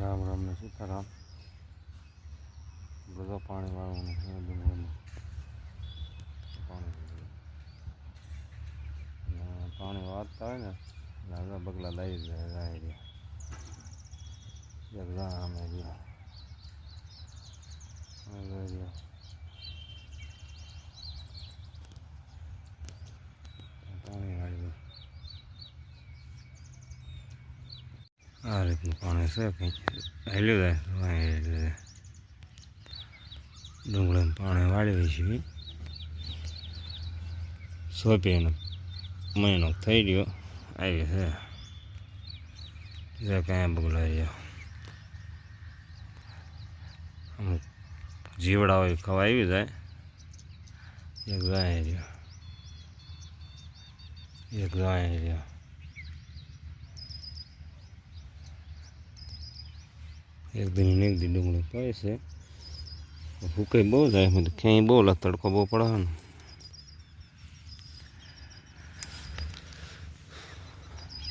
રામ રામ ને સીતારામ. બધા પાણી વાળવાનું પાણી પાણી વાળતા હોય ને લાગા બગલા લઈ જાય જાય રહ્યા એક જા અમે રહ્યા અમે જોઈ રહ્યા. પાણી વાળી આ રીતનું પાણી છે કંઈક. હેલ્યું જાય જાય ડુંગળીમાં પાણી વાળી છીએ સોંપીને મહિનો થઈ ગયો, આવી છે. જે કાંઈ બગલાઈ ગયો અમુક જીવડા હોય ખવા આવી જાય. એક ગાય રહ્યો. એક ગાય રહ્યો. એક દિન એક દિન ડુંગળી પડે છે. ફૂકાઈ બહુ જાય મને ક્યાંય બહુ લા તડકો બહુ પડે ને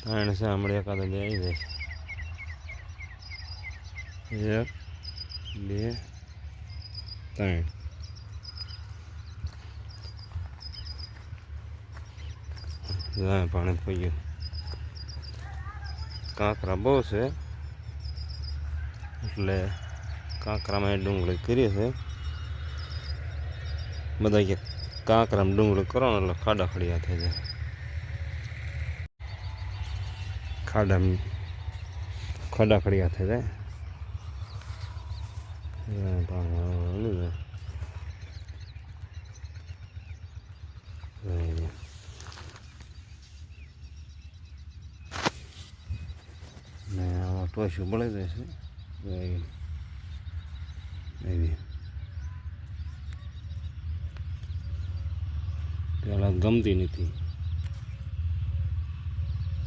ત્રણ છે હમણાં એકાદ બે આવી જાય એક, બે, ત્રણ. પાણી પી ગયું. કાંકરા બહુ છે. એટલે કાંકરામાં એ ડુંગળી કરી છે. બધા કે કાંકરામાં ડુંગળી કરો એટલે ખાડા ખડિયા થઈ જાય. ખાડા ખાડા ખડિયા થઈ જાય. ને. આમાં ટોશું બળી જાય છે Maybe. પેલા ગમતી નથી.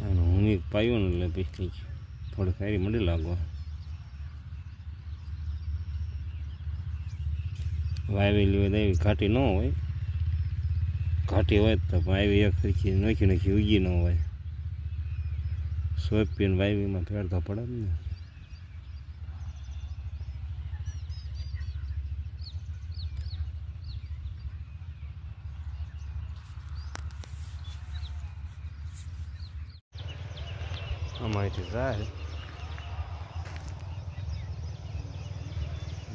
અને હું પાયું ને એટલે પછી કંઈક થોડી ખારી મળી લાગવા વાવેલી હોય એવી ઘાટી ન હોય. ઘાટી હોય તો પણ એક સરખી નોખી નોખી ઉગી ન હોય. સોપીને વાવીમાં ફેરતા પડે ને. અમારીથી જાય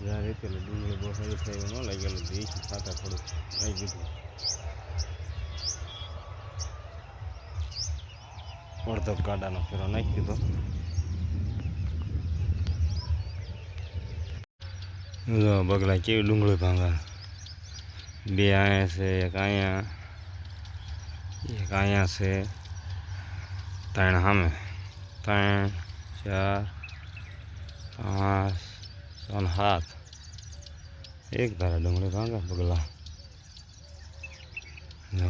જ્યારે પેલું ડુંગળી બહુ સારી થાય એવું ન લાગેલું દેશી ખાતા થોડુંક આવી ગયું અડધો ગાડાનો ફેરો નાખી દીધો. જો બગલા કેવી ડુંગળી ભાંગા. બે અહીંયા છે, એક અહીંયા એક અહીંયા છે, ત્રણ સામે. ત્રણ ચાર પાંચ છ ને સાત એક ધારા ડુંગળી ભાંગા બગલા જો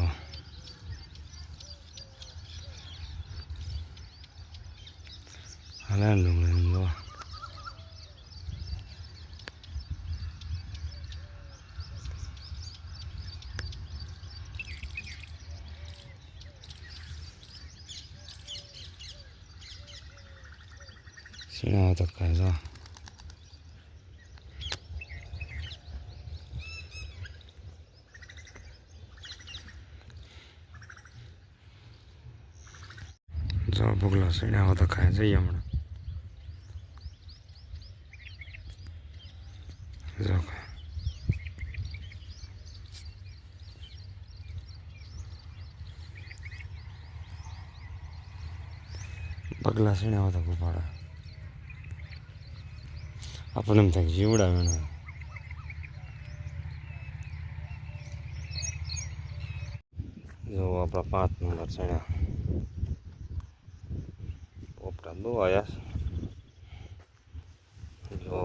હાલે ડુંગળી જો સીણા તો કાંઈ જો જો બગલા સીણા તો ખાઈ જઈએ હમણાં જો પગલા સીણા હોતા ગુફાડા આપણને એમ થાય જીવડાવે જો આપણા પાંચ નંબર ચણ્યા. પોપટા બહુ આવ્યા જો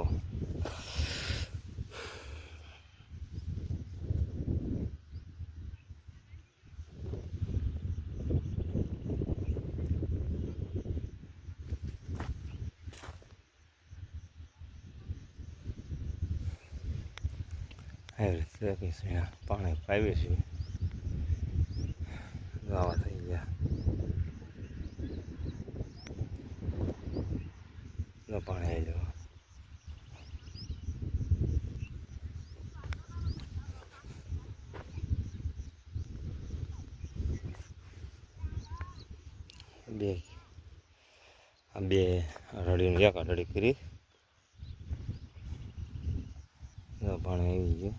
છે પાણી પાવીએ છીએ ગાવા થઈ ગયા પાણી આવી જવા બે આ બે રડીને એક અઢાડી કરી જો પાણી આવી ગયું.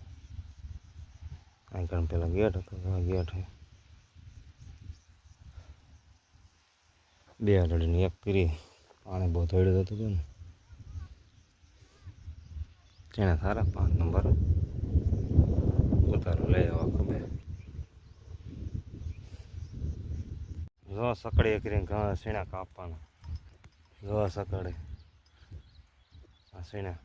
આગળ પેલા ગેટ હતો ગેટ બે અડડીની એક કરી, પાણી બહુ ધોડ્યું હતું ને. તેને સારા પાંચ નંબર. ઉતારો લઈ આવવા ખબર જો સકડી કરીને ઘણા સીણા કાપવાના. જો સકડે. આ સીણા.